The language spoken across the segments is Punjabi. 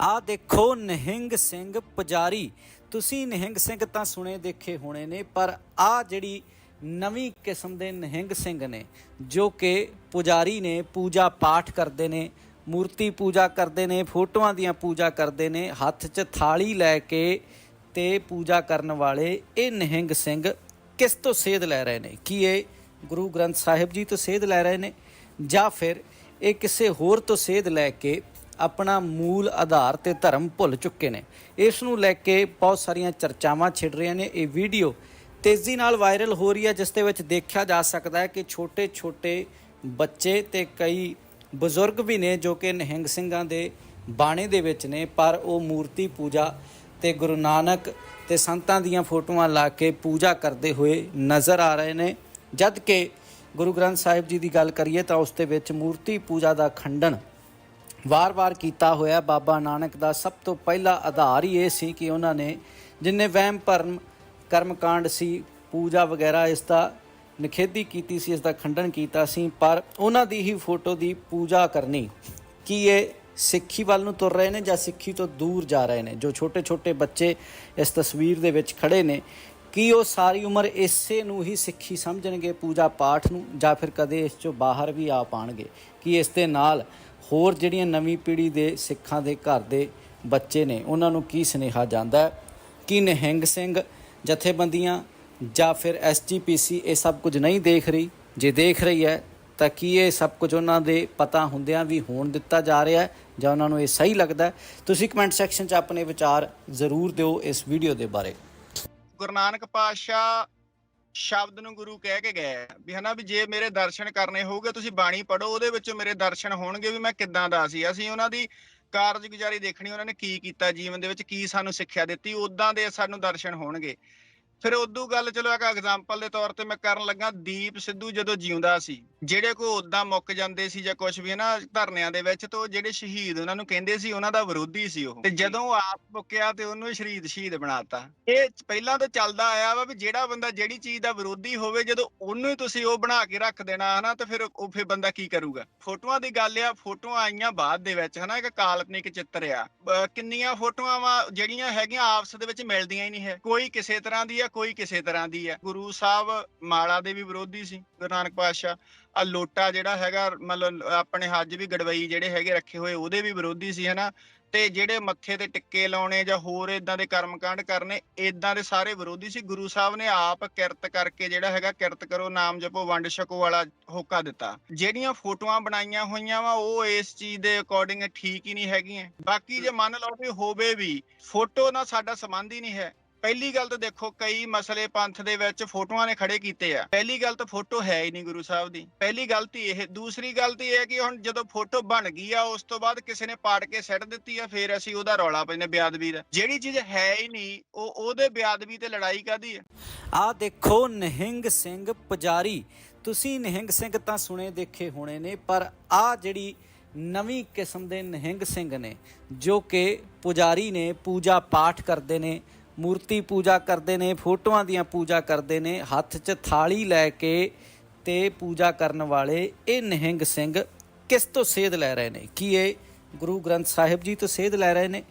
ਆ ਦੇਖੋ ਨਿਹੰਗ ਸਿੰਘ ਪੁਜਾਰੀ। ਤੁਸੀਂ ਨਿਹੰਗ ਸਿੰਘ ਤਾਂ ਸੁਣੇ ਦੇਖੇ ਹੋਣੇ ਨੇ, ਪਰ ਆ ਜਿਹੜੀ ਨਵੀਂ ਕਿਸਮ ਦੇ ਨਿਹੰਗ ਸਿੰਘ ਨੇ, ਜੋ ਕਿ ਪੁਜਾਰੀ ਨੇ ਪੂਜਾ ਪਾਠ ਕਰਦੇ ਨੇ, ਮੂਰਤੀ ਪੂਜਾ ਕਰਦੇ ਨੇ, ਫੋਟੋਆਂ ਦੀਆਂ ਪੂਜਾ ਕਰਦੇ ਨੇ, ਹੱਥ 'ਚ ਥਾਲੀ ਲੈ ਕੇ ਤੇ ਪੂਜਾ ਕਰਨ ਵਾਲੇ ਇਹ ਨਿਹੰਗ ਸਿੰਘ ਕਿਸ ਤੋਂ ਸੇਧ ਲੈ ਰਹੇ ਨੇ? ਕੀ ਇਹ ਗੁਰੂ ਗ੍ਰੰਥ ਸਾਹਿਬ ਜੀ ਤੋਂ ਸੇਧ ਲੈ ਰਹੇ ਨੇ? ਜਾਂ ਫਿਰ ਇਹ ਕਿਸੇ ਹੋਰ ਤੋਂ ਸੇਧ ਲੈ ਕੇ ਆਪਣਾ ਮੂਲ ਆਧਾਰ ਤੇ ਧਰਮ ਭੁੱਲ ਚੁੱਕੇ ਨੇ। ਇਸ ਨੂੰ ਲੈ ਕੇ ਬਹੁਤ ਸਾਰੀਆਂ ਚਰਚਾਵਾਂ ਛਿੜ ਰਹੀਆਂ ਨੇ। ਇਹ ਵੀਡੀਓ ਤੇਜ਼ੀ ਨਾਲ ਵਾਇਰਲ ਹੋ ਰਹੀ ਹੈ, ਜਿਸ ਦੇ ਵਿੱਚ ਦੇਖਿਆ ਜਾ ਸਕਦਾ ਹੈ ਕਿ ਛੋਟੇ-ਛੋਟੇ ਬੱਚੇ ਤੇ ਕਈ ਬਜ਼ੁਰਗ ਵੀ ਨੇ ਜੋ ਕਿ ਨਿਹੰਗ ਸਿੰਘਾਂ ਦੇ ਬਾਣੇ ਦੇ ਵਿੱਚ ਨੇ, ਪਰ ਉਹ ਮੂਰਤੀ ਪੂਜਾ ਤੇ ਗੁਰੂ ਨਾਨਕ ਤੇ ਸੰਤਾਂ ਦੀਆਂ ਫੋਟੋਆਂ ਲਾ ਕੇ ਪੂਜਾ ਕਰਦੇ ਹੋਏ ਨਜ਼ਰ ਆ ਰਹੇ ਨੇ। ਜਦ ਕਿ ਗੁਰੂ ਗ੍ਰੰਥ ਸਾਹਿਬ ਜੀ ਦੀ ਗੱਲ ਕਰੀਏ ਤਾਂ ਉਸ ਦੇ ਵਿੱਚ ਮੂਰਤੀ ਪੂਜਾ ਦਾ ਖੰਡਨ ਵਾਰ-ਵਾਰ ਕੀਤਾ ਹੋਇਆ ਬਾਬਾ ਨਾਨਕ ਦਾ ਸਭ ਤੋਂ ਪਹਿਲਾ ਆਧਾਰ ਹੀ ਇਹ ਸੀ ਕਿ ਉਹਨਾਂ ਨੇ ਜਿੰਨੇ ਵਹਿਮ ਭਰਮ, ਕਰਮਕਾਂਡ ਸੀ, ਪੂਜਾ ਵਗੈਰਾ ਇਸ ਦਾ ਨਿਖੇਧੀ ਕੀਤੀ ਸੀ, ਇਸ ਦਾ ਖੰਡਨ ਕੀਤਾ ਸੀ, ਪਰ ਉਹਨਾਂ ਦੀ ਹੀ ਫੋਟੋ ਦੀ ਪੂਜਾ ਕਰਨੀ ਕੀ ਇਹ ਸਿੱਖੀ ਵੱਲ ਨੂੰ ਤੁਰ ਰਹੇ ਨੇ ਜਾਂ ਸਿੱਖੀ ਤੋਂ ਦੂਰ ਜਾ ਰਹੇ ਨੇ? ਜੋ ਛੋਟੇ-ਛੋਟੇ ਬੱਚੇ ਇਸ ਤਸਵੀਰ ਦੇ ਵਿੱਚ ਖੜੇ ਨੇ, ਕੀ ਉਹ ਸਾਰੀ ਉਮਰ ਇਸੇ ਨੂੰ ਹੀ ਸਿੱਖੀ ਸਮਝਣਗੇ ਪੂਜਾ ਪਾਠ ਨੂੰ ਜਾਂ ਫਿਰ ਕਦੇ ਇਸ ਚੋਂ ਬਾਹਰ ਵੀ ਆ ਪਾਣਗੇ? ਕੀ ਇਸ ਦੇ ਨਾਲ ਹੋਰ ਜਿਹੜੀਆਂ ਨਵੀਂ ਪੀੜ੍ਹੀ ਦੇ ਸਿੱਖਾਂ ਦੇ ਘਰ ਦੇ ਬੱਚੇ ਨੇ, ਉਹਨਾਂ ਨੂੰ ਕੀ ਸੁਨੇਹਾ ਜਾਂਦਾ ਹੈ? ਕਿ ਨਿਹੰਗ ਸਿੰਘ ਜਥੇਬੰਦੀਆਂ ਜਾਂ ਫਿਰ ਐਸਜੀਪੀਸੀ ਇਹ ਸਭ ਕੁਝ ਨਹੀਂ ਦੇਖ ਰਹੀ? ਜੇ ਦੇਖ ਰਹੀ ਹੈ, ਤਾਂ ਕੀ ਇਹ ਸਭ ਕੁਝ ਉਹਨਾਂ ਦੇ ਪਤਾ ਹੁੰਦਿਆਂ ਵੀ ਹੋਣ ਦਿੱਤਾ ਜਾ ਰਿਹਾ ਹੈ ਜਾਂ ਉਹਨਾਂ ਨੂੰ ਇਹ ਸਹੀ ਲੱਗਦਾ ਤੁਸੀਂ ਕਮੈਂਟ ਸੈਕਸ਼ਨ 'ਚ ਆਪਣੇ ਵਿਚਾਰ ਜ਼ਰੂਰ ਦਿਓ ਇਸ ਵੀਡੀਓ ਦੇ ਬਾਰੇ। ਗੁਰੂ ਨਾਨਕ ਪਾਤਸ਼ਾਹ ਸ਼ਬਦ ਨੂੰ ਗੁਰੂ ਕਹਿ ਕੇ ਗਏ ਵੀ ਹਨਾ ਵੀ ਜੇ ਮੇਰੇ ਦਰਸ਼ਨ ਕਰਨੇ ਹੋਊਗੇ, ਤੁਸੀਂ ਬਾਣੀ ਪੜੋ ਉਹਦੇ ਵਿੱਚੋਂ ਮੇਰੇ ਦਰਸ਼ਨ ਹੋਣਗੇ ਵੀ ਮੈਂ ਕਿੱਦਾਂ ਦਾ ਸੀ। ਅਸੀਂ ਉਹਨਾਂ ਦੀ ਕਾਰਜਗੁਜ਼ਾਰੀ ਦੇਖਣੀ, ਉਹਨਾਂ ਨੇ ਕੀ ਕੀਤਾ ਜੀਵਨ ਦੇ ਵਿੱਚ, ਕੀ ਸਾਨੂੰ ਸਿੱਖਿਆ ਦਿੱਤੀ ਉਦਾਂ ਦੇ ਸਾਨੂੰ ਦਰਸ਼ਨ ਹੋਣਗੇ। ਫਿਰ ਉਦੋਂ ਗੱਲ ਚਲੋ ਇੱਕ ਐਗਜ਼ਾਮਪਲ ਦੇ ਤੌਰ ਤੇ ਮੈਂ ਕਰਨ ਲੱਗਾ ਦੀਪ ਸਿੱਧੂ ਜਦੋਂ ਜਿਉਂਦਾ ਸੀ ਜਿਹੜੇ ਕੋ ਉਦਾਂ ਮੁੱਕ ਜਾਂਦੇ ਸੀ ਜਾਂ ਕੁਝ ਵੀ ਨਾ ਧਰਨਿਆਂ ਦੇ ਵਿੱਚ ਤਾਂ ਜਿਹੜੇ ਸ਼ਹੀਦ ਉਹਨਾਂ ਨੂੰ ਕਹਿੰਦੇ ਸੀ ਉਹਨਾਂ ਦਾ ਵਿਰੋਧੀ ਸੀ ਉਹ। ਤੇ ਜਦੋਂ ਆਪ ਮੁੱਕਿਆ ਤੇ ਉਹਨੂੰ ਸ਼ਹੀਦ ਸ਼ਹੀਦ ਬਣਾਤਾ। ਇਹ ਪਹਿਲਾਂ ਤੋਂ ਚੱਲਦਾ ਆਇਆ ਵਾ ਵੀ ਜਿਹੜਾ ਬੰਦਾ ਜਿਹੜੀ ਚੀਜ਼ ਦਾ ਵਿਰੋਧੀ ਹੋਵੇ ਜਦੋਂ ਉਹਨੂੰ ਹੀ ਤੁਸੀਂ ਉਹ ਬਣਾ ਕੇ ਰੱਖ ਦੇਣਾ ਹਨਾ ਤਾਂ ਫਿਰ ਉਹ ਫਿਰ ਬੰਦਾ ਕੀ ਕਰੂਗਾ? ਫੋਟੋਆਂ ਦੀ ਗੱਲ ਆ ਫੋਟੋਆਂ ਆਈਆਂ ਬਾਅਦ ਦੇ ਵਿੱਚ ਹਨਾ ਇੱਕ ਕਾਲਪਨਿਕ ਚਿੱਤਰ ਆ। ਕਿੰਨੀਆਂ ਫੋਟੋਆਂ ਵਾ ਜਿਹੜੀਆਂ ਹੈਗੀਆਂ ਆਪਸ ਦੇ ਵਿੱਚ ਮਿਲਦੀਆਂ ਹੀ ਨਹੀਂ ਹੈ। ਕੋਈ ਕਿਸੇ ਤਰ੍ਹਾਂ ਦੀ ਆ ਕੋਈ ਕਿਸੇ ਤਰ੍ਹਾਂ ਦੀ ਆ ਗੁਰੂ ਸਾਹਿਬ ਮਾਲਾ ਦੇ ਵੀ ਵਿਰੋਧੀ ਸੀ, ਗੁਰੂ ਨਾਨਕ ਪਾਤਸ਼ਾਹ। ਆ ਲੋਟਾ ਜਿਹੜਾ ਹੈਗਾ, ਮਤਲਬ ਆਪਣੇ ਹੱਜ ਵੀ ਗੜਵਈ ਜਿਹੜੇ ਹੈਗੇ ਰੱਖੇ ਹੋਏ, ਉਹਦੇ ਵੀ ਵਿਰੋਧੀ ਸੀ, ਹਨਾ। ਤੇ ਜਿਹੜੇ ਮੱਥੇ ਤੇ ਟਿੱਕੇ ਲਾਉਣੇ ਜਾਂ ਹੋਰ ਇਦਾਂ ਦੇ ਕਰਮਕਾਂਡ ਕਰਨੇ ਇਦਾਂ ਦੇ ਸਾਰੇ ਵਿਰੋਧੀ ਸੀ। ਗੁਰੂ ਸਾਹਿਬ ਨੇ ਆਪ ਕਿਰਤ ਕਰਕੇ ਜਿਹੜਾ ਹੈਗਾ, ਕਿਰਤ ਕਰੋ, ਨਾਮ ਜਪੋ, ਵੰਡ ਛਕੋ ਵਾਲਾ ਹੋਕਾ ਦਿੱਤਾ। ਜਿਹੜੀਆਂ ਫੋਟੋਆਂ ਬਣਾਈਆਂ ਹੋਈਆਂ ਵਾ, ਉਹ ਇਸ ਚੀਜ਼ ਦੇ ਅਕੋਰਡਿੰਗ ਠੀਕ ਹੀ ਨਹੀਂ ਹੈਗੀਆਂ। ਬਾਕੀ ਜੇ ਮੰਨ ਲਓ ਵੀ ਹੋਵੇ ਵੀ, ਫੋਟੋ ਨਾਲ ਸਾਡਾ ਸੰਬੰਧ ਹੀ ਨਹੀਂ ਹੈ। ਪਹਿਲੀ ਗੱਲ ਤਾਂ ਦੇਖੋ, ਕਈ ਮਸਲੇ ਪੰਥ ਦੇ ਵਿੱਚ ਫੋਟੋਆਂ ਨੇ ਖੜੇ ਕੀਤੇ ਆ। ਪਹਿਲੀ ਗੱਲ ਤਾਂ ਫੋਟੋ ਹੈ ਹੀ ਨਹੀਂ ਗੁਰੂ ਸਾਹਿਬ ਦੀ। ਪਹਿਲੀ ਗਲਤੀ ਇਹ, ਦੂਸਰੀ ਗਲਤੀ ਇਹ ਹੈ ਕਿ ਹੁਣ ਜਦੋਂ ਫੋਟੋ ਬਣ ਗਈ ਆ, ਉਸ ਤੋਂ ਬਾਅਦ ਕਿਸੇ ਨੇ ਪਾੜ ਕੇ ਸੱਟ ਦਿੱਤੀ ਆ, ਫੇਰ ਅਸੀਂ ਉਹਦਾ ਰੌਲਾ ਪੈਂਦੇ ਬਿਆਦਬੀ ਦਾ। ਜਿਹੜੀ ਚੀਜ਼ ਹੈ ਹੀ ਨਹੀਂ, ਉਹ ਉਹਦੇ ਬਿਆਦਬੀ ਤੇ ਲੜਾਈ ਕਾਦੀ ਹੈ ਆ ਦੇਖੋ, ਨਿਹੰਗ ਸਿੰਘ ਪੁਜਾਰੀ। ਤੁਸੀਂ ਨਿਹੰਗ ਸਿੰਘ ਤਾਂ ਸੁਣੇ ਦੇਖੇ ਹੋਣੇ ਨੇ, ਪਰ ਆ ਜਿਹੜੀ ਨਵੀਂ ਕਿਸਮ ਦੇ ਨਿਹੰਗ ਸਿੰਘ ਨੇ, ਜੋ ਕਿ ਪੁਜਾਰੀ ਨੇ, ਪੂਜਾ ਪਾਠ ਕਰਦੇ ਨੇ ਮੂਰਤੀ ਪੂਜਾ ਕਰਦੇ ਨੇ, ਫੋਟੋਆਂ ਦੀਆਂ ਪੂਜਾ ਕਰਦੇ ਨੇ, ਹੱਥ 'ਚ ਥਾਲੀ ਲੈ ਕੇ ਤੇ ਪੂਜਾ ਕਰਨ ਵਾਲੇ ਇਹ ਨਿਹੰਗ ਸਿੰਘ ਕਿਸ ਤੋਂ ਸੇਧ ਲੈ ਰਹੇ ਨੇ? ਕੀ ਇਹ ਗੁਰੂ ਗ੍ਰੰਥ ਸਾਹਿਬ ਜੀ ਤੋਂ ਸੇਧ ਲੈ ਰਹੇ ਨੇ?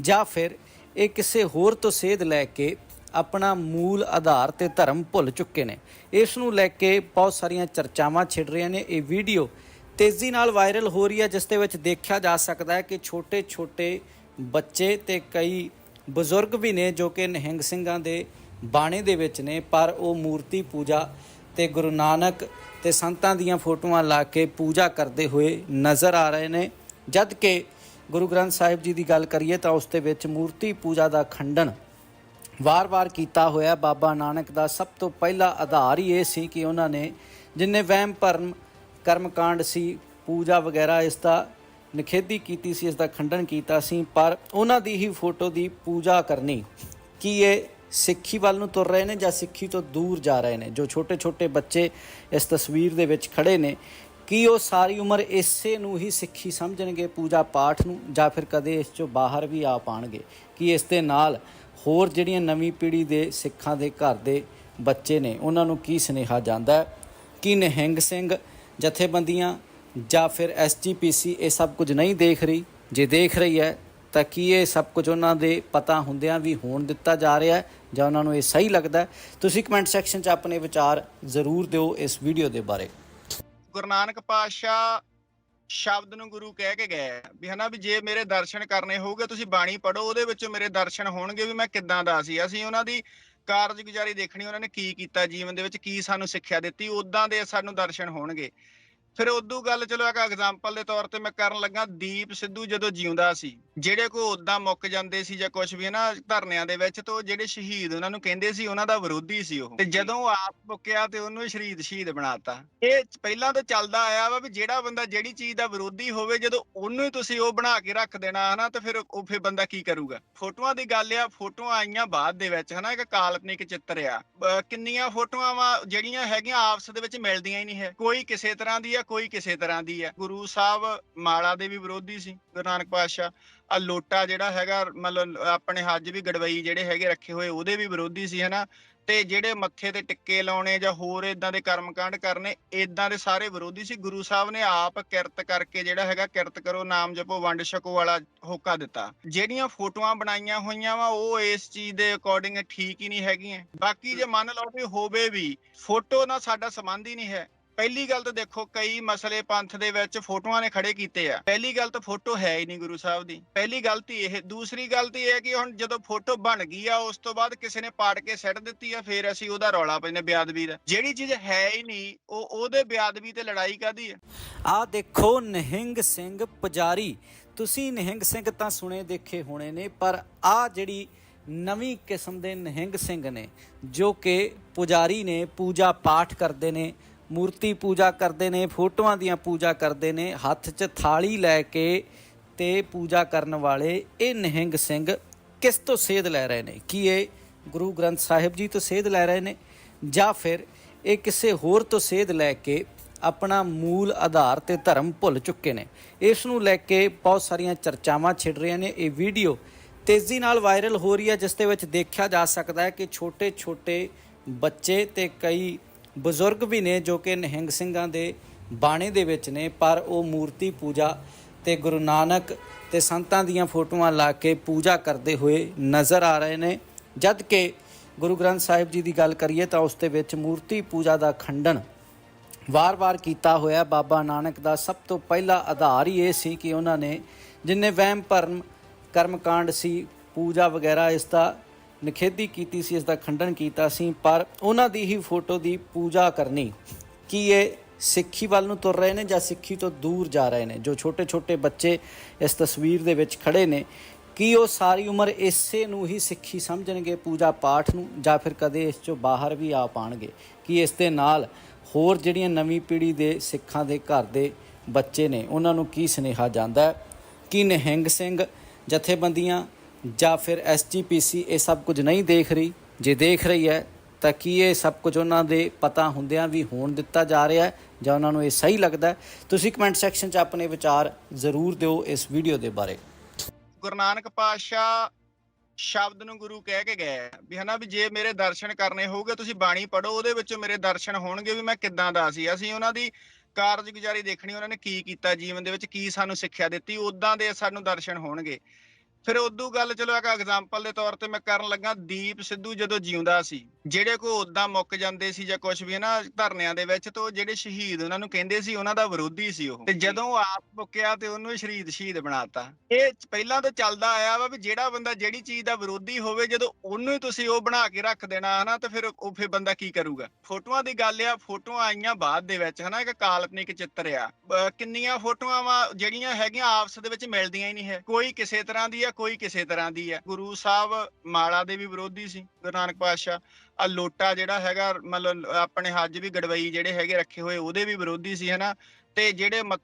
ਜਾਂ ਫਿਰ ਇਹ ਕਿਸੇ ਹੋਰ ਤੋਂ ਸੇਧ ਲੈ ਕੇ ਆਪਣਾ ਮੂਲ ਆਧਾਰ ਤੇ ਧਰਮ ਭੁੱਲ ਚੁੱਕੇ ਨੇ? ਇਸ ਨੂੰ ਲੈ ਕੇ ਬਹੁਤ ਸਾਰੀਆਂ ਚਰਚਾਵਾਂ ਛਿੜ ਰਹੀਆਂ ਨੇ। ਇਹ ਵੀਡੀਓ ਤੇਜ਼ੀ ਨਾਲ ਵਾਇਰਲ ਹੋ ਰਹੀ ਹੈ, ਜਿਸ ਦੇ ਵਿੱਚ ਦੇਖਿਆ ਜਾ ਸਕਦਾ ਹੈ ਕਿ ਛੋਟੇ-ਛੋਟੇ ਬੱਚੇ ਤੇ ਕਈ ਬਜ਼ੁਰਗ ਵੀ ਨੇ ਜੋ ਕਿ ਨਿਹੰਗ ਸਿੰਘਾਂ ਦੇ ਬਾਣੇ ਦੇ ਵਿੱਚ ਨੇ, ਪਰ ਉਹ ਮੂਰਤੀ ਪੂਜਾ ਤੇ ਗੁਰੂ ਨਾਨਕ ਤੇ ਸੰਤਾਂ ਦੀਆਂ ਫੋਟੋਆਂ ਲਾ ਕੇ ਪੂਜਾ ਕਰਦੇ ਹੋਏ ਨਜ਼ਰ ਆ ਰਹੇ ਨੇ। ਜਦ ਕਿ ਗੁਰੂ ਗ੍ਰੰਥ ਸਾਹਿਬ ਜੀ ਦੀ ਗੱਲ ਕਰੀਏ ਤਾਂ ਉਸ ਦੇ ਵਿੱਚ ਮੂਰਤੀ ਪੂਜਾ ਦਾ ਖੰਡਨ ਵਾਰ-ਵਾਰ ਕੀਤਾ ਹੋਇਆ ਬਾਬਾ ਨਾਨਕ ਦਾ ਸਭ ਤੋਂ ਪਹਿਲਾ ਆਧਾਰ ਹੀ ਇਹ ਸੀ ਕਿ ਉਹਨਾਂ ਨੇ ਜਿੰਨੇ ਵਹਿਮ ਭਰਮ ਕਰਮਕਾਂਡ ਸੀ, ਪੂਜਾ ਵਗੈਰਾ ਇਸ ਦਾ ਨਿਖੇਧੀ ਕੀਤੀ ਸੀ ਇਸ ਦਾ ਖੰਡਨ ਕੀਤਾ ਸੀ, ਪਰ ਉਹਨਾਂ ਦੀ ਹੀ ਫੋਟੋ ਦੀ ਪੂਜਾ ਕਰਨੀ ਕੀ ਇਹ ਸਿੱਖੀ ਵੱਲ ਨੂੰ ਤੁਰ ਰਹੇ ਨੇ ਜਾਂ ਸਿੱਖੀ ਤੋਂ ਦੂਰ ਜਾ ਰਹੇ ਨੇ? ਜੋ ਛੋਟੇ-ਛੋਟੇ ਬੱਚੇ ਇਸ ਤਸਵੀਰ ਦੇ ਵਿੱਚ ਖੜੇ ਨੇ, ਕੀ ਉਹ ਸਾਰੀ ਉਮਰ ਇਸੇ ਨੂੰ ਹੀ ਸਿੱਖੀ ਸਮਝਣਗੇ ਪੂਜਾ ਪਾਠ ਨੂੰ, ਜਾਂ ਫਿਰ ਕਦੇ ਇਸ ਚੋਂ ਬਾਹਰ ਵੀ ਆ ਪਾਣਗੇ? ਕੀ ਇਸ ਦੇ ਨਾਲ ਹੋਰ ਜਿਹੜੀਆਂ ਨਵੀਂ ਪੀੜ੍ਹੀ ਦੇ ਸਿੱਖਾਂ ਦੇ ਘਰ ਦੇ ਬੱਚੇ ਨੇ, ਉਹਨਾਂ ਨੂੰ ਕੀ ਸੁਨੇਹਾ ਜਾਂਦਾ ਹੈ? ਕਿ ਨਿਹੰਗ ਸਿੰਘ ਜਥੇਬੰਦੀਆਂ ਜਾਂ ਫਿਰ ਐਸਜੀਪੀਸੀ ਇਹ ਸਭ ਕੁਝ ਨਹੀਂ ਦੇਖ ਰਹੀ। ਜੇ ਦੇਖ ਰਹੀ ਹੈ, ਤਾਂ ਕੀ ਇਹ ਸਭ ਕੁਝ ਉਹਨਾਂ ਦੇ ਪਤਾ ਹੁੰਦਿਆਂ ਵੀ ਹੋਣ ਦਿੱਤਾ ਜਾ ਰਿਹਾ ਹੈ ਜਾਂ ਉਹਨਾਂ ਨੂੰ ਇਹ ਸਹੀ ਲੱਗਦਾ ਤੁਸੀਂ ਕਮੈਂਟ ਸੈਕਸ਼ਨ 'ਚ ਆਪਣੇ ਵਿਚਾਰ ਜ਼ਰੂਰ ਦਿਓ ਇਸ ਵੀਡੀਓ ਦੇ ਬਾਰੇ। ਗੁਰੂ ਨਾਨਕ ਪਾਤਸ਼ਾਹ ਸ਼ਬਦ ਨੂੰ ਗੁਰੂ ਕਹਿ ਕੇ ਗਏ ਆ ਵੀ ਹਨਾ ਵੀ ਜੇ ਮੇਰੇ ਦਰਸ਼ਨ ਕਰਨੇ ਹੋਊਗੇ, ਤੁਸੀਂ ਬਾਣੀ ਪੜੋ ਉਹਦੇ ਵਿੱਚੋਂ ਮੇਰੇ ਦਰਸ਼ਨ ਹੋਣਗੇ ਵੀ ਮੈਂ ਕਿੱਦਾਂ ਦਾ ਸੀ। ਅਸੀਂ ਉਹਨਾਂ ਦੀ ਕਾਰਜਗੁਜ਼ਾਰੀ ਦੇਖਣੀ, ਉਹਨਾਂ ਨੇ ਕੀ ਕੀਤਾ, ਜੀਵਨ ਦੇ ਵਿੱਚ ਕੀ ਸਾਨੂੰ ਸਿੱਖਿਆ ਦਿੱਤੀ ਉਦਾਂ ਦੇ ਸਾਨੂੰ ਦਰਸ਼ਨ ਹੋਣਗੇ। ਫਿਰ ਉਦੋਂ ਗੱਲ ਚਲੋ ਇੱਕ ਐਗਜ਼ਾਮਪਲ ਦੇ ਤੌਰ ਤੇ ਮੈਂ ਕਰਨ ਲੱਗਾ ਦੀਪ ਸਿੱਧੂ ਜਦੋਂ ਜਿਉਂਦਾ ਸੀ ਜਿਹੜੇ ਕੋ ਉਦਾਂ ਮੁੱਕ ਜਾਂਦੇ ਸੀ ਜਾਂ ਕੁਝ ਵੀ ਨਾ ਧਰਨਿਆਂ ਦੇ ਵਿੱਚ ਤਾਂ ਜਿਹੜੇ ਸ਼ਹੀਦ ਉਹਨਾਂ ਨੂੰ ਕਹਿੰਦੇ ਸੀ ਉਹਨਾਂ ਦਾ ਵਿਰੋਧੀ ਸੀ ਉਹ। ਤੇ ਜਦੋਂ ਆਪ ਮੁੱਕਿਆ ਤੇ ਉਹਨੂੰ ਸ਼ਹੀਦ ਸ਼ਹੀਦ ਬਣਾਤਾ। ਇਹ ਪਹਿਲਾਂ ਤੋਂ ਚੱਲਦਾ ਆਇਆ ਵਾ ਵੀ ਜਿਹੜਾ ਬੰਦਾ ਜਿਹੜੀ ਚੀਜ਼ ਦਾ ਵਿਰੋਧੀ ਹੋਵੇ ਜਦੋਂ ਉਹਨੂੰ ਹੀ ਤੁਸੀਂ ਉਹ ਬਣਾ ਕੇ ਰੱਖ ਦੇਣਾ ਹਨਾ ਤੇ ਫਿਰ ਉਹ ਫਿਰ ਬੰਦਾ ਕੀ ਕਰੂਗਾ? ਫੋਟੋਆਂ ਦੀ ਗੱਲ ਆ ਫੋਟੋਆਂ ਆਈਆਂ ਬਾਅਦ ਦੇ ਵਿੱਚ ਹਨਾ ਇੱਕ ਕਾਲਪਨਿਕ ਚਿੱਤਰ ਆ। ਕਿੰਨੀਆਂ ਫੋਟੋਆਂ ਵਾ ਜਿਹੜੀਆਂ ਹੈਗੀਆਂ ਆਪਸ ਦੇ ਵਿੱਚ ਮਿਲਦੀਆਂ ਹੀ ਨਹੀਂ ਹੈ। ਕੋਈ ਕਿਸੇ ਤਰ੍ਹਾਂ ਦੀ ਆ, ਕੋਈ ਕਿਸੇ ਤਰ੍ਹਾਂ ਦੀ ਆ। ਗੁਰੂ ਸਾਹਿਬ ਮਾਲਾ ਦੇ ਵੀ ਵਿਰੋਧੀ ਸੀ, ਗੁਰੂ ਨਾਨਕ ਪਾਤਸ਼ਾਹ। ਆ ਲੋਟਾ ਜਿਹੜਾ ਹੈਗਾ, ਮਤਲਬ ਆਪਣੇ ਹੱਜ ਵੀ ਗੜਵਈ ਜਿਹੜੇ ਹੈਗੇ ਰੱਖੇ ਹੋਏ, ਉਹਦੇ ਵੀ ਵਿਰੋਧੀ ਸੀ, ਹਨਾ। ਤੇ ਜਿਹੜੇ ਮੱਥੇ ਤੇ ਟਿੱਕੇ ਲਾਉਣੇ ਜਾਂ ਹੋਰ ਇਦਾਂ ਦੇ ਕਰਮਕਾਂਡ ਕਰਨੇ ਇਦਾਂ ਦੇ ਸਾਰੇ ਵਿਰੋਧੀ ਸੀ। ਗੁਰੂ ਸਾਹਿਬ ਨੇ ਆਪ ਕਿਰਤ ਕਰਕੇ ਜਿਹੜਾ ਹੈਗਾ, ਕਿਰਤ ਕਰੋ, ਨਾਮ ਜਪੋ, ਵੰਡ ਛਕੋ ਵਾਲਾ ਹੋਕਾ ਦਿੱਤਾ। ਜਿਹੜੀਆਂ ਫੋਟੋਆਂ ਬਣਾਈਆਂ ਹੋਈਆਂ ਵਾ, ਉਹ ਇਸ ਚੀਜ਼ ਦੇ ਅਕੋਰਡਿੰਗ ਠੀਕ ਹੀ ਨਹੀਂ ਹੈਗੀਆਂ। ਬਾਕੀ ਜੇ ਮੰਨ ਲਓ ਵੀ ਹੋਵੇ ਵੀ, ਫੋਟੋ ਨਾਲ ਸਾਡਾ ਸੰਬੰਧ ਹੀ ਨਹੀਂ ਹੈ। ਪਹਿਲੀ ਗੱਲ ਤਾਂ ਦੇਖੋ, ਕਈ ਮਸਲੇ ਪੰਥ ਦੇ ਵਿੱਚ ਫੋਟੋਆਂ ਨੇ ਖੜੇ ਕੀਤੇ ਆ। ਪਹਿਲੀ ਗੱਲ ਤਾਂ ਫੋਟੋ ਹੈ ਹੀ ਨਹੀਂ ਗੁਰੂ ਸਾਹਿਬ ਦੀ। ਪਹਿਲੀ ਗਲਤੀ ਇਹ। ਦੂਸਰੀ ਗਲਤੀ ਇਹ ਹੈ ਕਿ ਹੁਣ ਜਦੋਂ ਫੋਟੋ ਬਣ ਗਈ ਆ, ਉਸ ਤੋਂ ਬਾਅਦ ਕਿਸੇ ਨੇ ਪਾੜ ਕੇ ਸੱਟ ਦਿੱਤੀ ਆ, ਫਿਰ ਅਸੀਂ ਉਹਦਾ ਰੌਲਾ ਪੈਂਦੇ ਬਿਆਦਬੀ ਦਾ। ਜਿਹੜੀ ਚੀਜ਼ ਹੈ ਹੀ ਨਹੀਂ, ਉਹ ਉਹਦੇ ਬਿਆਦਬੀ ਤੇ ਲੜਾਈ ਕਾਦੀ ਆ? ਆਹ ਦੇਖੋ, ਨਿਹੰਗ ਸਿੰਘ ਪੁਜਾਰੀ। ਤੁਸੀਂ ਨਿਹੰਗ ਸਿੰਘ ਤਾਂ ਸੁਣੇ ਦੇਖੇ ਹੋਣੇ ਨੇ, ਪਰ ਆਹ ਜਿਹੜੀ ਨਵੀਂ ਕਿਸਮ ਦੇ ਨਿਹੰਗ ਸਿੰਘ ਨੇ, ਜੋ ਕਿ ਪੁਜਾਰੀ ਨੇ, ਪੂਜਾ ਪਾਠ ਕਰਦੇ ਨੇ ਮੂਰਤੀ ਪੂਜਾ ਕਰਦੇ ਨੇ, ਫੋਟੋਆਂ ਦੀਆਂ ਪੂਜਾ ਕਰਦੇ ਨੇ, ਹੱਥ 'ਚ ਥਾਲੀ ਲੈ ਕੇ ਤੇ ਪੂਜਾ ਕਰਨ ਵਾਲੇ ਇਹ ਨਿਹੰਗ ਸਿੰਘ ਕਿਸ ਤੋਂ ਸੇਧ ਲੈ ਰਹੇ ਨੇ? ਕੀ ਇਹ ਗੁਰੂ ਗ੍ਰੰਥ ਸਾਹਿਬ ਜੀ ਤੋਂ ਸੇਧ ਲੈ ਰਹੇ ਨੇ? ਜਾਂ ਫਿਰ ਇਹ ਕਿਸੇ ਹੋਰ ਤੋਂ ਸੇਧ ਲੈ ਕੇ ਆਪਣਾ ਮੂਲ ਆਧਾਰ ਤੇ ਧਰਮ ਭੁੱਲ ਚੁੱਕੇ ਨੇ? ਇਸ ਨੂੰ ਲੈ ਕੇ ਬਹੁਤ ਸਾਰੀਆਂ ਚਰਚਾਵਾਂ ਛਿੜ ਰਹੀਆਂ ਨੇ। ਇਹ ਵੀਡੀਓ ਤੇਜ਼ੀ ਨਾਲ ਵਾਇਰਲ ਹੋ ਰਹੀ ਹੈ, ਜਿਸ ਦੇ ਵਿੱਚ ਦੇਖਿਆ ਜਾ ਸਕਦਾ ਹੈ ਕਿ ਛੋਟੇ-ਛੋਟੇ ਬੱਚੇ ਤੇ ਕਈ ਬਜ਼ੁਰਗ ਵੀ ਨੇ ਜੋ ਕਿ ਨਿਹੰਗ ਸਿੰਘਾਂ ਦੇ ਬਾਣੇ ਦੇ ਵਿੱਚ ਨੇ, ਪਰ ਉਹ ਮੂਰਤੀ ਪੂਜਾ ਤੇ ਗੁਰੂ ਨਾਨਕ ਤੇ ਸੰਤਾਂ ਦੀਆਂ ਫੋਟੋਆਂ ਲਾ ਕੇ ਪੂਜਾ ਕਰਦੇ ਹੋਏ ਨਜ਼ਰ ਆ ਰਹੇ ਨੇ। ਜਦ ਕਿ ਗੁਰੂ ਗ੍ਰੰਥ ਸਾਹਿਬ ਜੀ ਦੀ ਗੱਲ ਕਰੀਏ ਤਾਂ ਉਸ ਦੇ ਵਿੱਚ ਮੂਰਤੀ ਪੂਜਾ ਦਾ ਖੰਡਨ ਵਾਰ-ਵਾਰ ਕੀਤਾ ਹੋਇਆ ਬਾਬਾ ਨਾਨਕ ਦਾ ਸਭ ਤੋਂ ਪਹਿਲਾ ਆਧਾਰ ਹੀ ਇਹ ਸੀ ਕਿ ਉਹਨਾਂ ਨੇ ਜਿੰਨੇ ਵਹਿਮ ਭਰਮ ਕਰਮਕਾਂਡ ਸੀ, ਪੂਜਾ ਵਗੈਰਾ ਇਸ ਦਾ ਨਿਖੇਧੀ ਕੀਤੀ ਸੀ ਇਸ ਦਾ ਖੰਡਨ ਕੀਤਾ ਸੀ, ਪਰ ਉਹਨਾਂ ਦੀ ਹੀ ਫੋਟੋ ਦੀ ਪੂਜਾ ਕਰਨੀ ਕੀ ਇਹ ਸਿੱਖੀ ਵੱਲ ਨੂੰ ਤੁਰ ਰਹੇ ਨੇ ਜਾਂ ਸਿੱਖੀ ਤੋਂ ਦੂਰ ਜਾ ਰਹੇ ਨੇ? ਜੋ ਛੋਟੇ-ਛੋਟੇ ਬੱਚੇ ਇਸ ਤਸਵੀਰ ਦੇ ਵਿੱਚ ਖੜੇ ਨੇ, ਕੀ ਉਹ ਸਾਰੀ ਉਮਰ ਇਸੇ ਨੂੰ ਹੀ ਸਿੱਖੀ ਸਮਝਣਗੇ, ਪੂਜਾ ਪਾਠ ਨੂੰ, ਜਾਂ ਫਿਰ ਕਦੇ ਇਸ ਚੋਂ ਬਾਹਰ ਵੀ ਆ ਪਾਣਗੇ? ਕੀ ਇਸ ਦੇ ਨਾਲ ਹੋਰ ਜਿਹੜੀਆਂ ਨਵੀਂ ਪੀੜ੍ਹੀ ਦੇ ਸਿੱਖਾਂ ਦੇ ਘਰ ਦੇ ਬੱਚੇ ਨੇ, ਉਹਨਾਂ ਨੂੰ ਕੀ ਸੁਨੇਹਾ ਜਾਂਦਾ ਹੈ? ਕਿ ਨਿਹੰਗ ਸਿੰਘ ਜਥੇਬੰਦੀਆਂ ਜਾਂ ਫਿਰ ਐਸਜੀਪੀਸੀ ਇਹ ਸਭ ਕੁਝ ਨਹੀਂ ਦੇਖ ਰਹੀ, ਜੇ ਦੇਖ ਰਹੀ ਹੈ, ਤਾਂ ਕੀ ਇਹ ਸਭ ਕੁਝ ਉਹਨਾਂ ਦੇ ਪਤਾ ਹੁੰਦਿਆਂ ਵੀ ਹੋਣ ਦਿੱਤਾ ਜਾ ਰਿਹਾ ਹੈ, ਜਾਂ ਉਹਨਾਂ ਨੂੰ ਇਹ ਸਹੀ ਲੱਗਦਾ ਤੁਸੀਂ ਕਮੈਂਟ ਸੈਕਸ਼ਨ 'ਚ ਆਪਣੇ ਵਿਚਾਰ ਜ਼ਰੂਰ ਦਿਓ ਇਸ ਵੀਡੀਓ ਦੇ ਬਾਰੇ। ਗੁਰੂ ਨਾਨਕ ਪਾਤਸ਼ਾਹ ਸ਼ਬਦ ਨੂੰ ਗੁਰੂ ਕਹਿ ਕੇ ਗਏ ਆ ਵੀ ਹਨਾ ਵੀ ਜੇ ਮੇਰੇ ਦਰਸ਼ਨ ਕਰਨੇ ਹੋਊਗੇ, ਤੁਸੀਂ ਬਾਣੀ ਪੜੋ ਉਹਦੇ ਵਿੱਚੋਂ ਮੇਰੇ ਦਰਸ਼ਨ ਹੋਣਗੇ ਵੀ ਮੈਂ ਕਿੱਦਾਂ ਦਾ ਸੀ। ਅਸੀਂ ਉਹਨਾਂ ਦੀ ਕਾਰਜਗੁਜ਼ਾਰੀ ਦੇਖਣੀ, ਉਹਨਾਂ ਨੇ ਕੀ ਕੀਤਾ ਜੀਵਨ ਦੇ ਵਿੱਚ, ਕੀ ਸਾਨੂੰ ਸਿੱਖਿਆ ਦਿੱਤੀ ਉਦਾਂ ਦੇ ਸਾਨੂੰ ਦਰਸ਼ਨ ਹੋਣਗੇ। ਫਿਰ ਉਦੋਂ ਗੱਲ ਚਲੋ ਇੱਕ ਐਗਜ਼ਾਮਪਲ ਦੇ ਤੌਰ ਤੇ ਮੈਂ ਕਰਨ ਲੱਗਾ ਦੀਪ ਸਿੱਧੂ ਜਦੋਂ ਜਿਉਂਦਾ ਸੀ ਜਿਹੜੇ ਕੋ ਉਦਾਂ ਮੁੱਕ ਜਾਂਦੇ ਸੀ ਜਾਂ ਕੁਝ ਵੀ ਨਾ ਧਰਨਿਆਂ ਦੇ ਵਿੱਚ ਤਾਂ ਜਿਹੜੇ ਸ਼ਹੀਦ ਉਹਨਾਂ ਨੂੰ ਕਹਿੰਦੇ ਸੀ ਉਹਨਾਂ ਦਾ ਵਿਰੋਧੀ ਸੀ ਉਹ। ਤੇ ਜਦੋਂ ਆਪ ਮੁੱਕਿਆ ਤੇ ਉਹਨੂੰ ਸ਼ਹੀਦ ਸ਼ਹੀਦ ਬਣਾਤਾ। ਇਹ ਪਹਿਲਾਂ ਤੋਂ ਚੱਲਦਾ ਆਇਆ ਵਾ ਵੀ ਜਿਹੜਾ ਬੰਦਾ ਜਿਹੜੀ ਚੀਜ਼ ਦਾ ਵਿਰੋਧੀ ਹੋਵੇ ਜਦੋਂ ਉਹਨੂੰ ਹੀ ਤੁਸੀਂ ਉਹ ਬਣਾ ਕੇ ਰੱਖ ਦੇਣਾ ਹਨਾ ਤੇ ਫਿਰ ਉਹ ਫਿਰ ਬੰਦਾ ਕੀ ਕਰੂਗਾ? ਫੋਟੋਆਂ ਦੀ ਗੱਲ ਆ ਫੋਟੋਆਂ ਆਈਆਂ ਬਾਅਦ ਦੇ ਵਿੱਚ ਹਨਾ ਇੱਕ ਕਾਲਪਨਿਕ ਚਿੱਤਰ ਆ। ਕਿੰਨੀਆਂ ਫੋਟੋਆਂ ਵਾ ਜਿਹੜੀਆਂ ਹੈਗੀਆਂ ਆਪਸ ਦੇ ਵਿੱਚ ਮਿਲਦੀਆਂ ਹੀ ਨਹੀਂ ਹੈ। ਕੋਈ ਕਿਸੇ ਤਰ੍ਹਾਂ ਦੀ ਕੋਈ ਕਿਸੇ ਤਰ੍ਹਾਂ ਦੀ ਹੈ। ਗੁਰੂ ਸਾਹਿਬ ਮਾਲਾ ਦੇ ਵੀ ਵਿਰੋਧੀ ਸੀ, ਗੁਰੂ ਨਾਨਕ ਪਾਤਸ਼ਾਹ। ਆ ਲੋਟਾ ਜਿਹੜਾ ਹੈਗਾ, ਮਤਲਬ ਆਪਣੇ ਹੱਜ ਵੀ ਗੜਵਈ ਜਿਹੜੇ ਹੈਗੇ ਰੱਖੇ ਹੋਏ, ਉਹਦੇ ਵੀ ਵਿਰੋਧੀ ਸੀ, ਹਨਾ। ਤੇ ਜਿਹੜੇ ਮੱਥੇ